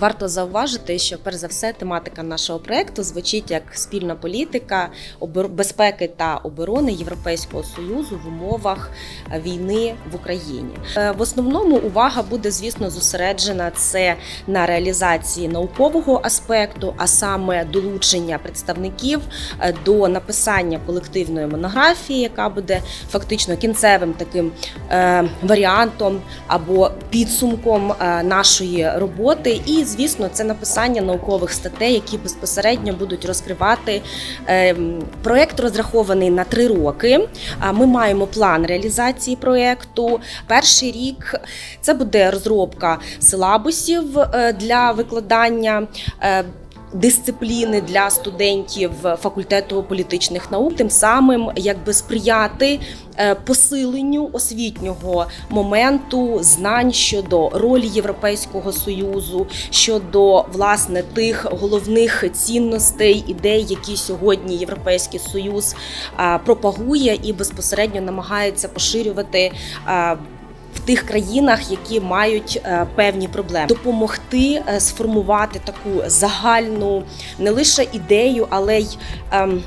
Варто зауважити, що перш за все тематика нашого проекту звучить як спільна політика безпеки та оборони Європейського союзу в умовах війни в Україні. Е, В основному увага буде, звісно, зосереджена це на реалізації наукового аспекту, а саме долучення представників е, до написання колективної монографії, яка буде фактично кінцевим таким е, варіантом або підсумком нашої роботи. І, звісно, це написання наукових статей, які безпосередньо будуть розкривати. проєкт розрахований на три роки. Ми маємо план реалізації проєкту. Перший рік це буде розробка силабусів е, для викладання. Е, Дисципліни для студентів факультету політичних наук, тим самим якби сприяти е, посиленню освітнього моменту знань щодо ролі Європейського союзу, щодо власне тих головних цінностей, ідей, які сьогодні Європейський Союз е, пропагує і безпосередньо намагається поширювати. Тих країнах, які мають е, певні проблеми, допомогти е, сформувати таку загальну не лише ідею, але й ем,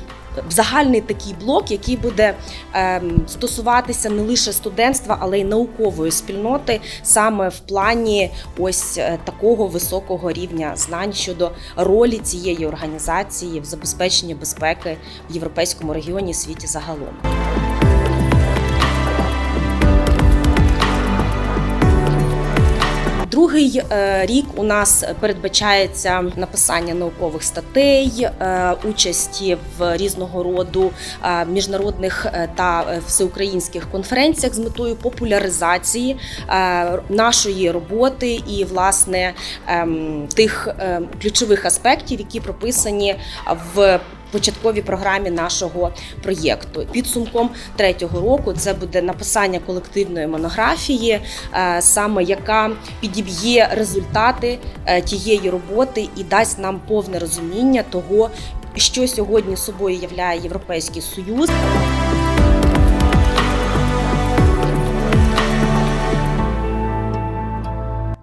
загальний такий блок, який буде ем, стосуватися не лише студентства, але й наукової спільноти, саме в плані ось е, такого високого рівня знань щодо ролі цієї організації в забезпеченні безпеки в європейському регіоні світі загалом. Другий е, рік у нас передбачається написання наукових статей, е, участі в різного роду е, міжнародних та всеукраїнських конференціях з метою популяризації нашої роботи і власне ем, тих е, ключових аспектів, які прописані в початковій програмі нашого проєкту. Підсумком третього року це буде написання колективної монографії, е, саме яка підіб'є результати е, тієї роботи і дасть нам повне розуміння того, що сьогодні собою являє Європейський Союз.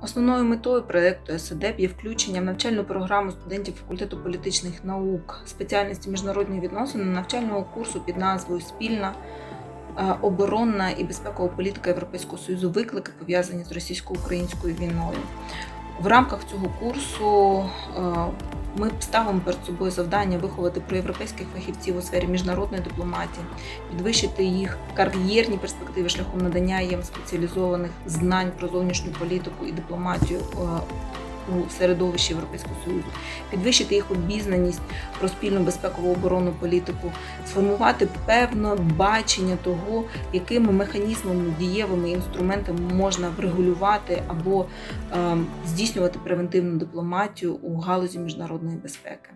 Основною метою проєкту СДЕП є включення в навчальну програму студентів факультету політичних наук спеціальності міжнародні відносини навчального курсу під назвою Спільна е, оборонна і безпекова політика Європейського Союзу виклики пов'язані з російсько-українською війною. В рамках цього курсу е, ми ставимо перед собою завдання виховати проєвропейських фахівців у сфері міжнародної дипломатії, підвищити їх кар'єрні перспективи шляхом надання їм спеціалізованих знань про зовнішню політику і дипломатію е, у середовищі Європейського Союзу, підвищити їх обізнаність про спільну безпекову оборонну політику, сформувати певне бачення того, якими механізмами, дієвими інструментами можна врегулювати або е, здійснювати превентивну дипломатію у галузі міжнародної безпеки.